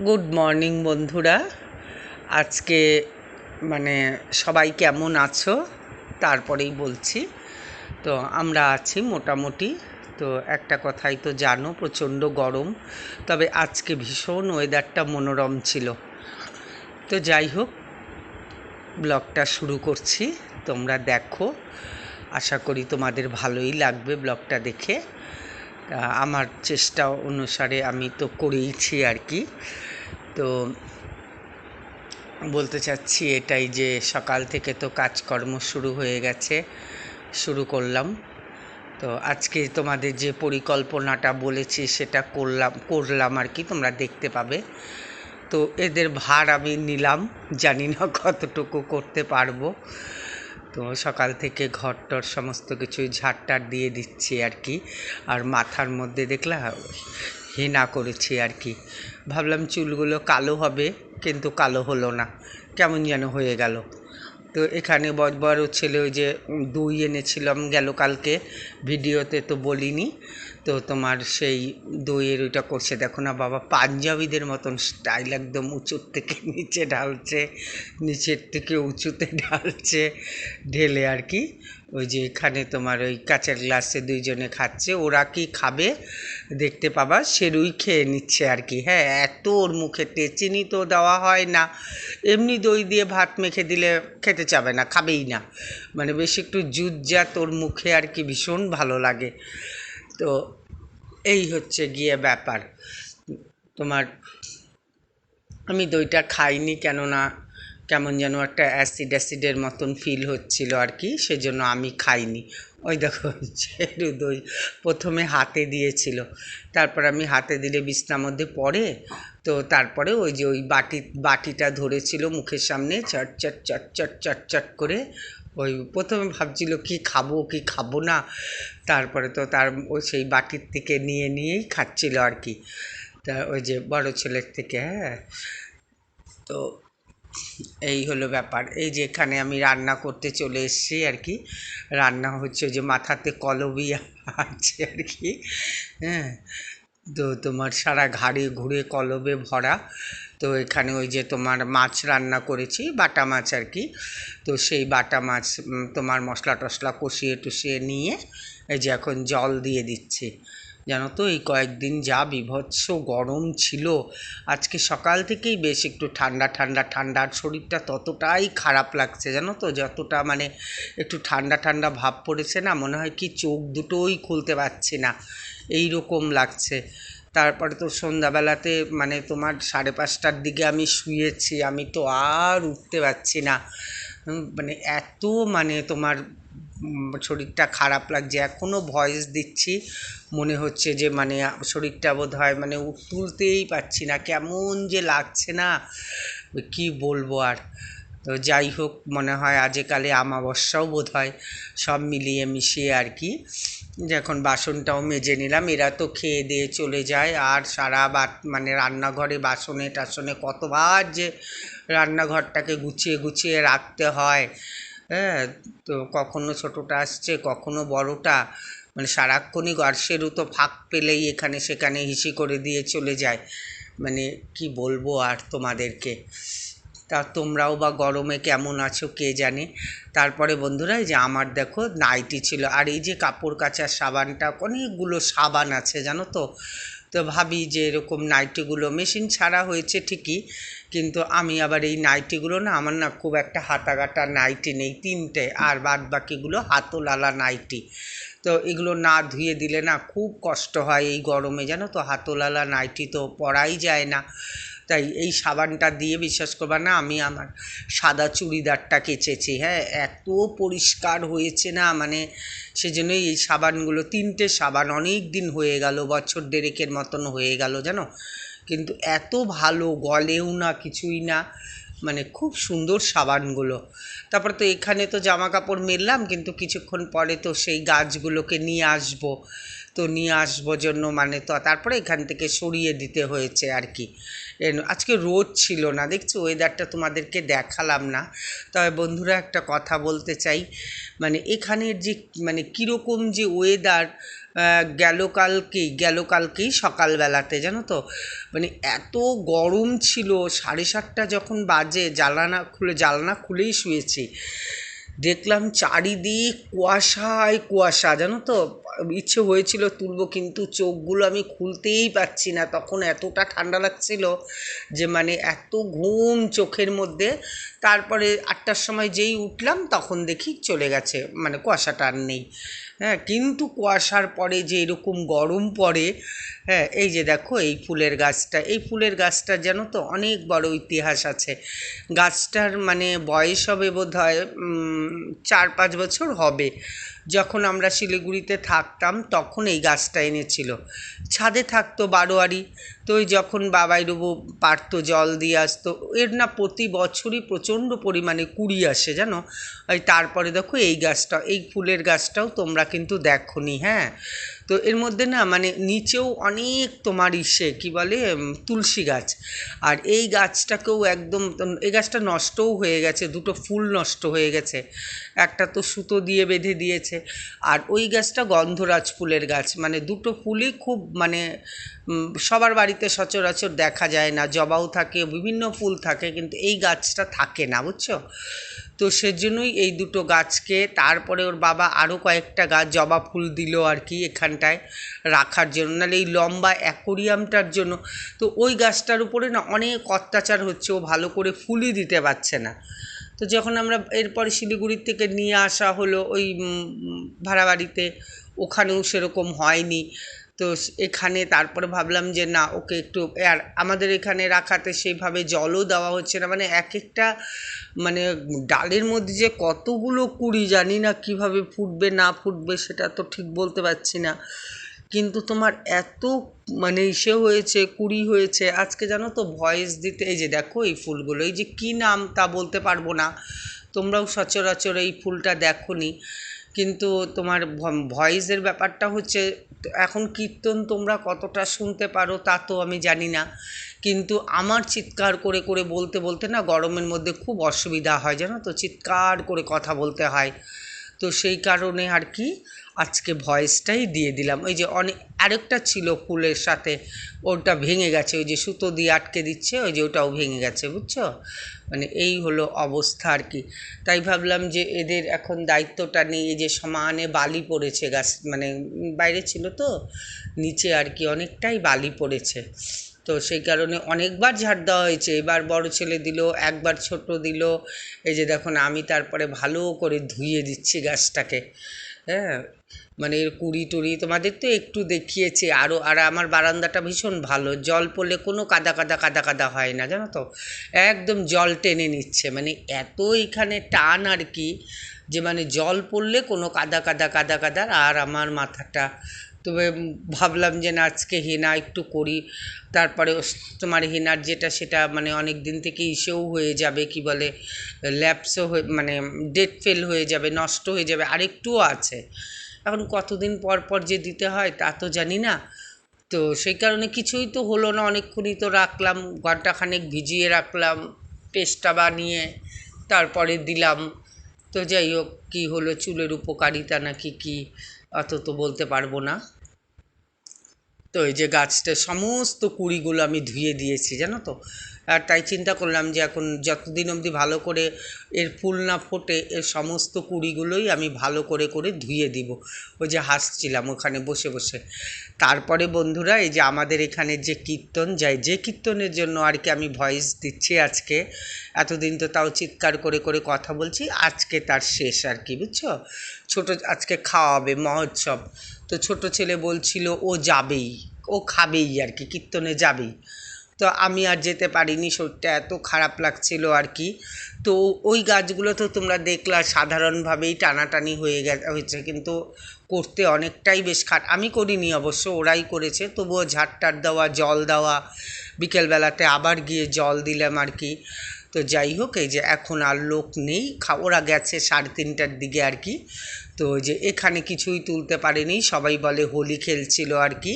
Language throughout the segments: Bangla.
গুড মর্নিং বন্ধুরা। আজকে মানে সবাই কেমন আছো? তারপরেই বলছি। তো আমরা আছি মোটামুটি। তো একটা কথাই তো জানো, প্রচণ্ড গরম। তবে আজকে ভীষণ ওয়েদারটা মনোরম ছিল। তো যাই হোক, ব্লগটা শুরু করছি। তোমরা দেখো। আশা করি তোমাদের ভালোই লাগবে ব্লগটা দেখে। আমার চেষ্টা অনুসারে আমি তো করেইছি আর কি। তো বলতে চাচ্ছি এটাই যে সকাল থেকে তো কাজকর্ম শুরু হয়ে গেছে, শুরু করলাম। তো আজকে তোমাদের যে পরিকল্পনাটা বলেছি সেটা করলাম করলাম আর কি, তোমরা দেখতে পাবে। তো এদের ভার আমি নিলাম, জানি না কতটুকু করতে পারব। তো সকাল থেকে ঘর টর সমস্ত কিছুই ঝাড়টার দিয়ে দিচ্ছি আর কি। আর মাথার মধ্যে দেখলা, হেনা করেছি আর কি। ভাবলাম চুলগুলো কালো হবে, কিন্তু কালো হলো না। কেমন যেন হয়ে গেল। তো এখানে বড় ছেলে ওই যে দই এনেছিলাম গেল কালকে, ভিডিওতে তো বলিনি। তো তোমার সেই দইয়ের ওইটা করছে। দেখো না বাবা, পাঞ্জাবিদের মতন স্টাইল একদম উঁচুর থেকে নিচে ঢালছে, নিচের থেকে উঁচুতে ঢালছে, ঢেলে আর কি। ওই যে এখানে তোমার ওই কাঁচের গ্লাসে দুইজনে খাচ্ছে, ওরা কি খাবে দেখতে পাবা, সেরুই খেয়ে নিচ্ছে আর কি। হ্যাঁ এত ওর মুখে চিনি তো দেওয়া হয় না। এমনি দই দিয়ে ভাত মেখে দিলে খেতে চাবে না, খাবেই না। মানে বেশি একটু যা তোর মুখে আর কি ভীষণ ভালো লাগে। তো এই হচ্ছে গিয়ে ব্যাপার। তোমার, আমি দইটা খাইনি কেননা কেমন যেন একটা অ্যাসিড অ্যাসিডের মতন ফিল হচ্ছিল আর কি, সেজন্য আমি খাইনি। ওই দেখো, চেরু দই প্রথমে হাতে দিয়েছিল। তারপর আমি হাতে দিলে বিছনার মধ্যে পড়ে, তো তারপরে ওই যে ওই বাটি, বাটিটা ধরেছিল মুখের সামনে, চট চট চট চট চট চট করে ওই প্রথমে ভাবছিল, কি খাব কি খাব না? তারপরে তো তার ওই সেই বাটির থেকে নিয়ে নিয়েই খাচ্ছিল আর কি। তা ওই যে বড় ছেলের থেকে হ্যাঁ। তো এই হলো ব্যাপার। এই যে এখানে আমি রান্না করতে চলে এসেছি আর কি। রান্না হচ্ছে যে মাথাতে কলবি আছে আর কি হ্যাঁ। তো তোমার সারা ঘাড়ে ঘুরে কলবে ভরা। তো এখানে ওই যে তোমার মাছ রান্না করেছি, বাটা মাছ আর কি। তো সেই বাটা মাছ তোমার মশলা টশলা কষিয়ে টুষিয়ে নিয়ে এই যে এখন জল দিয়ে দিচ্ছি। জানো তো, এই কয়েকদিন যা বিভৎস গরম ছিল, আজকে সকাল থেকেই বেশ একটু ঠান্ডা ঠান্ডা ঠান্ডা শরীরটা ততটাই খারাপ লাগছে, জানো তো, যতটা মানে একটু ঠান্ডা ঠান্ডা ভাব পড়েছে না, মনে হয় কি চোখ দুটোই খুলতে পারছি না, এই রকম লাগছে। তারপরে তো সন্ধ্যাবেলাতে মানে তোমার সাড়ে পাঁচটার দিকে আমি শুয়েছি, আমি তো আর উঠতে পারছি না মানে এত মানে তোমার শরীরটা খারাপ লাগছে। এখনও ভয়েস দিচ্ছি। মনে হচ্ছে যে মানে শরীরটা বোধ হয় মানে তুলতেই পারছি না। কেমন যে লাগছে না। কি বলব আর? তো যাই হোক, মনে হয় আজকালে আমাবস্যাও বোধ হয় সব মিলিয়ে মিশিয়ে আর কি। যখন বাসনটাও মেজে নিলাম। এরা তো খেয়ে দিয়ে চলে যায়। আর সারা বাত মানে রান্নাঘরে বাসনে টাসনে কতবার যে রান্নাঘরটাকে গুছিয়ে গুছিয়ে রাখতে হয়। হ্যাঁ তো কখনো ছোটোটা আসছে, কখনো বড়োটা। মানে সারাক্ষণই গার্সেরও তো ফাঁক পেলেই এখানে সেখানে হিসি করে দিয়ে চলে যায়। মানে কি বলব আর তোমাদেরকে? তা তোমরাও বা গরমে কেমন আছো কে জানে? তারপরে বন্ধুরা, এই যে আমার দেখো নাইটি ছিল। আর এই যে কাপড় কাচার সাবানটা, অনেকগুলো সাবান আছে, জানো তো? তো ভাবি যে এরকম নাইটিগুলো মেশিন ছাড়া হয়েছে ঠিকই, কিন্তু আমি আবার এই নাইটিগুলো না, আমার না খুব একটা হাতাগাটা নাইটি নেই তিনটে, আর বাদ বাকিগুলো হাতলালা নাইটি। তো এগুলো না ধুয়ে দিলে না খুব কষ্ট হয় এই গরমে, জানো তো? হাতলালা নাইটি তো পরাই যায় না। তাই এই সাবানটা দিয়ে বিশ্বাস করবা না, আমি আমার সাদা চুড়িদারটা কেচেছি হ্যাঁ? এত পরিষ্কার হয়েছে না মানে সেজন্যই এই সাবানগুলো, তিনটে সাবান অনেক দিন হয়ে গেল, বছর দেড়েকের মতন হয়ে গেল, জানো? কিন্তু এত ভালো গলেও না, কিছুই না মানে খুব সুন্দর সাবানগুলো। তারপর তো এখানে তো জামা কাপড় মেললাম, কিন্তু কিছুক্ষণ পরে তো সেই গাছগুলোকে নিয়ে আসব। তো নিয়ে আসব জন্য মানে তো তারপরে এখান থেকে সরিয়ে দিতে হয়েছে আর কি। আজকে রোদ ছিল না, দেখছি? ওয়েদারটা তোমাদেরকে দেখালাম না। তবে বন্ধুরা একটা কথা বলতে চাই মানে এখানের যে মানে কীরকম যে ওয়েদার গেল কালকেই গেল কালকেই সকালবেলাতে, জানো তো? মানে এত গরম ছিল, সাড়ে সাতটা যখন বাজে, জ্বালানা খুলে, জ্বালানা খুলেই শুয়েছি। দেখলাম চারিদিক কুয়াশায় কুয়াশা, জানো তো? ইচ্ছে হয়েছিল তুলবো, কিন্তু চোখগুলো আমি খুলতেই পারছি না। তখন এতটা ঠান্ডা লাগছিল যে মানে এত ঘুম চোখের মধ্যে। তারপরে আটটার সময় যেই উঠলাম, তখন দেখি চলে গেছে। মানে কুয়াশাটা আর নেই। হ্যাঁ কিন্তু কুয়াশার পরে যে এরকম গরম পড়ে হ্যাঁ এই যে দেখো এই ফুলের গাছটা, এই ফুলের গাছটা যেন তো অনেক বড় ইতিহাস আছে। গাছটার মানে বয়স হবে বোধ হয় চার পাঁচ বছর হবে। যখন আমরা শিলিগুড়িতে থাকতাম, তখন এই গাছটা এনেছিল। ছাদে থাকতো বারোয়ারি। তো ওই যখন বাবাই রুবু পারতো জল দিয়ে আসতো, এর না প্রতি বছরই প্রচণ্ড পরিমাণে কুড়ি আসে, জানো? ওই তারপরে দেখো এই গাছটা, এই ফুলের গাছটাও তোমরা কিন্তু দেখো নি হ্যাঁ? তো এর মধ্যে না মানে নিচেও অনেক তোমার ইসে, কি বলে তুলসী গাছ। আর এই গাছটাকেও একদম এই গাছটা নষ্টও হয়ে গেছে, দুটো ফুল নষ্ট হয়ে গেছে। একটা তো সুতো দিয়ে বেঁধে দিয়েছে। আর ওই গাছটা গন্ধরাজ ফুলের গাছ। মানে দুটো ফুলই খুব মানে সবার বাড়িতে সচরাচর দেখা যায় না। জবাও থাকে, বিভিন্ন ফুল থাকে, কিন্তু এই গাছটা থাকে না, বুঝছ? তো সেজন্যই এই দুটো গাছকে তারপরে ওর বাবা আরও কয়েকটা গাছ জবা ফুল দিল আর কি এখানটায় রাখার জন্য। নাহলে এই লম্বা অ্যাকোরিয়ামটার জন্য তো ওই গাছটার উপরে না অনেক অত্যাচার হচ্ছে, ও ভালো করে ফুলই দিতে পারছে না। তো যখন আমরা এরপরে শিলিগুড়ির থেকে নিয়ে আসা হলো ওই ভাড়া বাড়িতে ওখানেও সেরকম হয়নি। তো এখানে তারপরে ভাবলাম যে না, ওকে একটু, আর আমাদের এখানে রাখাতে সেইভাবে জলও দেওয়া হচ্ছে না। মানে এক একটা মানে ডালের মধ্যে যে কতগুলো কুড়ি জানি না কীভাবে ফুটবে, না ফুটবে সেটা তো ঠিক বলতে পারছি না। কিন্তু তোমার এত মানে ইসে হয়েছে, কুড়ি হয়েছে, আজকে জানো তো ভয়েস দিতে, এই যে দেখো এই ফুলগুলো, এই যে কী নাম তা বলতে পারব না। তোমরাও সচরাচর এই ফুলটা দেখো নি কিন্তু তোমার ভয়েসের ব্যাপারটা হচ্ছে, এখন কীর্তন তোমরা কতটা শুনতে পারো তা তো আমি জানি না। কিন্তু আমার চিৎকার করে করে বলতে বলতে না গরমের মধ্যে খুব অসুবিধা হয়, জানো তো? চিৎকার করে কথা বলতে হয়। তো সেই কারণে আর কি আজকে ভয়েসটাই দিয়ে দিলাম। ওই যে অনেক আরেকটা ছিল ফুলের সাথে, ওটা ভেঙে গেছে। ওই যে সুতো দিয়ে আটকে দিচ্ছে, ওই যে ওটাও ভেঙে গেছে, বুঝছ? মানে এই হলো অবস্থা আর কি। তাই ভাবলাম যে এদের এখন দায়িত্বটা নিয়ে যে সমানে বালি পড়েছে গাছ মানে বাইরে ছিল তো, নিচে আর কি অনেকটাই বালি পড়েছে। তো সেই কারণে অনেকবার ঝাড় দেওয়া হয়েছে। এবার বড় ছেলে দিল, একবার ছোট দিল। এই যে দেখুন, আমি তারপরে ভালো করে ধুয়ে দিচ্ছি গাছটাকে। হ্যাঁ মানে কুড়ি টুড়ি তোমাদের তো একটু দেখিয়েছে। আরও আর আমার বারান্দাটা ভীষণ ভালো। জল পড়লে কোনো কাদা কাদা কাদা কাদা হয় না, জানো তো? একদম জল টেনে নিচ্ছে। মানে এত এখানে টান আর কি, যে মানে জল পড়লে কোনো কাদা কাদা কাদা কাদা। আর আমার মাথাটা, তবে ভাবলাম যে না, আজকে হেনা একটু করি। তারপরে তোমার হেনার যেটা, সেটা মানে অনেক দিন থেকে ইসেও হয়ে যাবে, কি বলে, ল্যাপসও হয়ে মানে ডেট ফেল হয়ে যাবে, নষ্ট হয়ে যাবে, আরেকটুও আছে। এখন কতদিন পর পর যে দিতে হয় তা তো জানি না। তো সেই কারণে কিছুই তো হলো না, অনেকক্ষণই তো রাখলাম ঘন্টাখানেক ভিজিয়ে রাখলাম, পেস্টটা বানিয়ে তারপরে দিলাম। তো যাই হোক, কী হলো, চুলের উপকারিতা নাকি কি, অত তো বলতে পারব না। তো এই যে গাছটা, সমস্ত কুড়িগুলো আমি ধুয়ে দিয়েছি, জানো তো? আর তাই চিন্তা করলাম যে এখন যতদিন অবধি ভালো করে এর ফুল না ফোটে এর সমস্ত কুড়িগুলোই আমি ভালো করে করে ধুয়ে দিব। ওই যে হাসছিলাম ওখানে বসে বসে। তারপরে বন্ধুরা, এই যে আমাদের এখানে যে কীর্তন যায়, যে কীর্তনের জন্য আর কি আমি ভয়েস দিচ্ছি আজকে, এতদিন তো তাও চিৎকার করে করে কথা বলছি, আজকে তার শেষ আর কি, বুঝছ? ছোট, আজকে খাওয়াবে মহোৎসব। তো ছোট ছেলে বলছিল, ও যাবেই, ও খাবেই আর কি, কীর্তনে যাবেই। তো আমি আর যেতে পারিনি, শরীরটা এত খারাপ লাগছিল আর কি। তো ওই গাছগুলো তো তোমরা দেখলা, সাধারণভাবেই টানাটানি হয়ে গেছে, হয়েছে। কিন্তু করতে অনেকটাই বেশ খাট, আমি করিনি অবশ্য, ওরাই করেছে। তবুও ঝাড়টার দেওয়া, জল দেওয়া, বিকেলবেলাতে আবার গিয়ে জল দিলাম আর কি। তো যাই হোক, এই যে এখন আর লোক নেই, খা, ওরা গেছে সাড়ে তিনটার দিকে আর কি। তো যে এখানে কিছুই তুলতে পারেনি। সবাই বলে হোলি খেলছিল আর কি।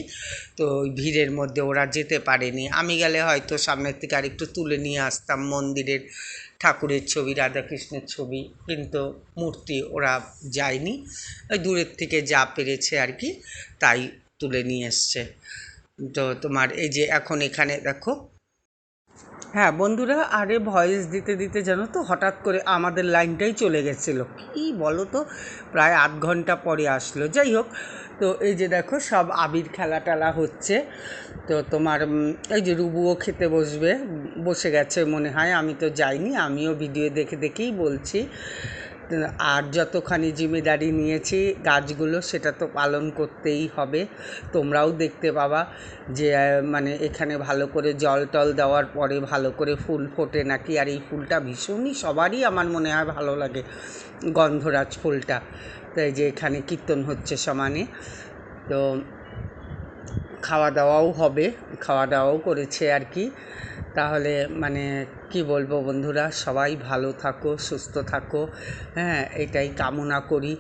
তো ভিড়ের মধ্যে ওরা যেতে পারেনি। আমি গেলে হয়তো সামনের থেকে আরেকটু তুলে নিয়ে আসতাম মন্দিরের ঠাকুরের ছবি, রাধাকৃষ্ণের ছবি। কিন্তু মূর্তি ওরা যায়নি। ওই দূরের থেকে যা পেরেছে আর কি, তাই তুলে নিয়ে এসছে। তো তোমার এই যে এখন এখানে দেখো হ্যাঁ বন্ধুরা, আরে ভয়েস দিতে দিতে জানো তো, হঠাৎ করে আমাদের লাইনটাই চলে গেছিল। কি বলো তো প্রায় আধ ঘণ্টা পরে আসলো। যাই হোক, তো এই যে দেখো, সব আবির খেলা টেলা হচ্ছে। তো তোমার এই যে রুবুও খেতে বসবে, বসে গেছে মনে হয়। আমি তো যাইনি, আমিও ভিডিও দেখে দেখেই বলছি। আর যতখানি জিম্মেদারি নিয়েছি গাছগুলো সেটা তো পালন করতেই হবে। তোমরাও দেখতে পাবা যে মানে এখানে ভালো করে জল টল দেওয়ার পরে ভালো করে ফুল ফোটে নাকি, আর এই ফুলটা ভীষণই সবারই আমার মনে হয় ভালো লাগে গন্ধরাজ ফুলটা। তাই যে এখানে কীর্তন হচ্ছে সমানে। তো খাওয়া দাওয়াও হবে, খাওয়া দাওয়াও করেছে আর কি। তাহলে মানে কি বলব বন্ধুরা, সবাই ভালো থাকো, সুস্থ থাকো হ্যাঁ এটাই কামনা করি।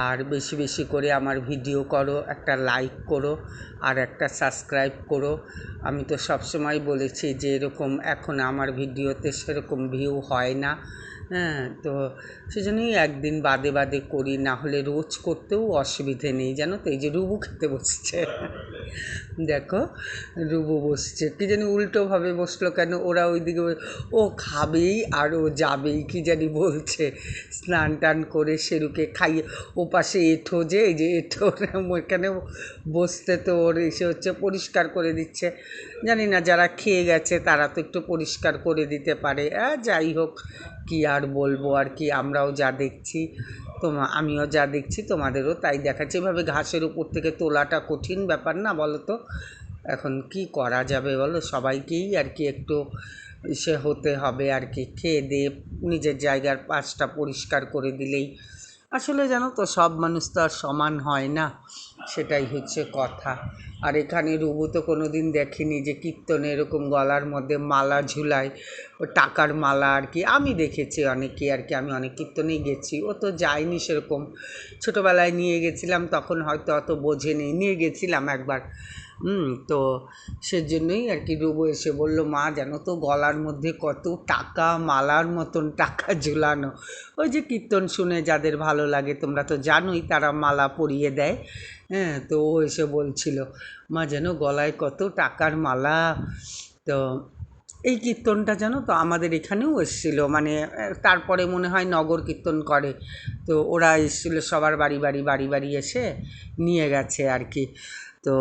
আর বেশি বেশি করে আমার ভিডিও করো, একটা লাইক করো আর একটা সাবস্ক্রাইব করো। আমি তো সবসময় বলেছি যে এরকম এখন আমার ভিডিওতে সেরকম ভিউ হয় না হ্যাঁ তো সেজন্যই একদিন বাদে বাদে করি, না হলে রোজ করতেও অসুবিধে নেই, জানো তো, এই যে রুবু খেতে বসছে। দেখো, রুবু বসছে। কি জানি উল্টোভাবে বসল কেন, ওরা ওইদিকে ও খাবেই আর ও যাবেই, কি জানি বলছে। স্নান টান করে সেরুকে খাইয়ে, ও পাশে এঁঠো যে, এই যে এঁঠো এখানে বসতে তো ওর এসে হচ্ছে পরিষ্কার করে দিচ্ছে। জানি না, যারা খেয়ে গেছে তারা তো একটু পরিষ্কার করে দিতে পারে। যাই হোক কি আর বলব আর কি? আমরাও যা দেখছি, তোমা, আমিও যা দেখছি, তোমাদেরও তাই দেখাচ্ছে। এভাবে ঘাসের উপর থেকে তোলাটা কঠিন ব্যাপার না বলো তো এখন কি করা যাবে বলো? সবাইকেই আর কি একটু সে হতে হবে আর কি। খেয়ে দিয়ে নিজের জায়গার পাশটা পরিষ্কার করে দিলেই। আসলে জানো তো, সব মানুষ তো আর সমান হয় না। সেটাই হচ্ছে কথা। আর এখানে রুবু তো কোনো দিন দেখিনি যে কীর্তন এরকম গলার মধ্যে মালা ঝুলায় ও টাকার মালা আর কি। আমি দেখেছি অনেকে আর কি, আমি অনেক কীর্তনেই গেছি। ও তো যায়নি সেরকম। ছোটোবেলায় নিয়ে গেছিলাম, তখন হয়তো অত বোঝেনি নিয়ে গেছিলাম একবার। তো সেজন্যই আর কি রুবু এসে বলল, মা, জানো তো গলার মধ্যে কত টাকা, মালার মতন টাকা ঝুলানো। ওই যে কীর্তন শুনে যাদের ভালো লাগে, তোমরা তো জানোই তারা মালা পরিয়ে দেয়। হ্যাঁ তো ও এসে বলছিল, মা যেন গলায় কত টাকার মালা? তো এই কীর্তনটা জানো তো আমাদের এখানেও এসেছিল মানে তারপরে মনে হয় নগর কীর্তন করে। তো ওরা এসেছিল সবার বাড়ি বাড়ি বাড়ি বাড়ি এসে নিয়ে গেছে আর কি। তো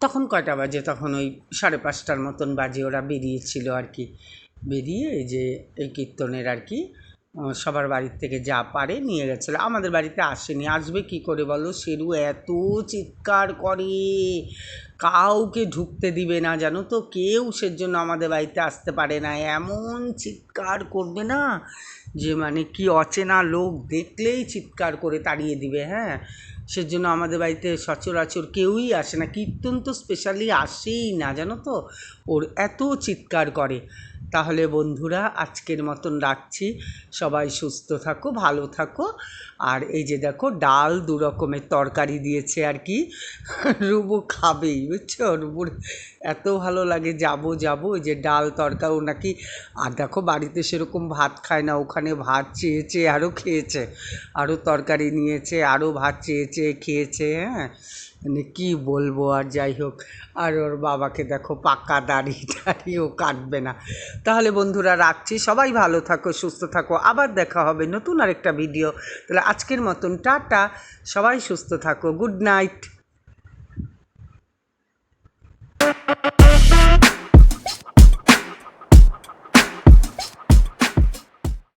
তখন কয়টা বাজে? তখন ওই সাড়ে পাঁচটার মতন বাজে ওরা বেরিয়েছিল আর কি। বেরিয়ে যে এই কীর্তনের আর কি সবার বাড়ির থেকে যা পারে নিয়ে গেছিল। আমাদের বাড়িতে আসেনি। আসবে কি করে বলো? শেরু এত চিৎকার করে। কাউকে ঢুকতে দিবে না জানো তো? কেউ সেজন্য আমাদের বাড়িতে আসতে পারে না। এমন চিৎকার করবে না যে মানে কি অচেনা লোক দেখলেই চিৎকার করে তাড়িয়ে দিবে হ্যাঁ? সেজন্য আমাদের বাড়িতে সচরাচর কেউই আসে না। কীর্তন তো স্পেশালি আসেই না, জানো তো? ওর এত চিৎকার করে। তাহলে বন্ধুরা, আজকের মতন রাখছি। সবাই সুস্থ থাকো, ভালো থাকো। আর এই যে দেখো, ডাল দু রকমের তরকারি দিয়েছে আর কি। রুবু খাবেই, বুঝছ? রুবুর এত ভালো লাগে, যাব যাব। ওই যে ডাল তরকারি ও নাকি, আর দেখো, বাড়িতে সেরকম ভাত খায় না, ওখানে ভাত চেয়েছে, আরও খেয়েছে। আরও তরকারি নিয়েছে, আরও ভাত চেয়েছে, খেয়েছে হ্যাঁ? মানে কী বলব আর যাই হোক। আর ওর বাবাকে দেখো, পাকা দাড়ি, দাড়িও কাটবে না। তাহলে বন্ধুরা রাখছি। সবাই ভালো থাকো, সুস্থ থাকো। আবার দেখা হবে নতুন আরেকটা ভিডিও তাহলে আজকের মতন টাটা। সবাই সুস্থ থাকো। Good night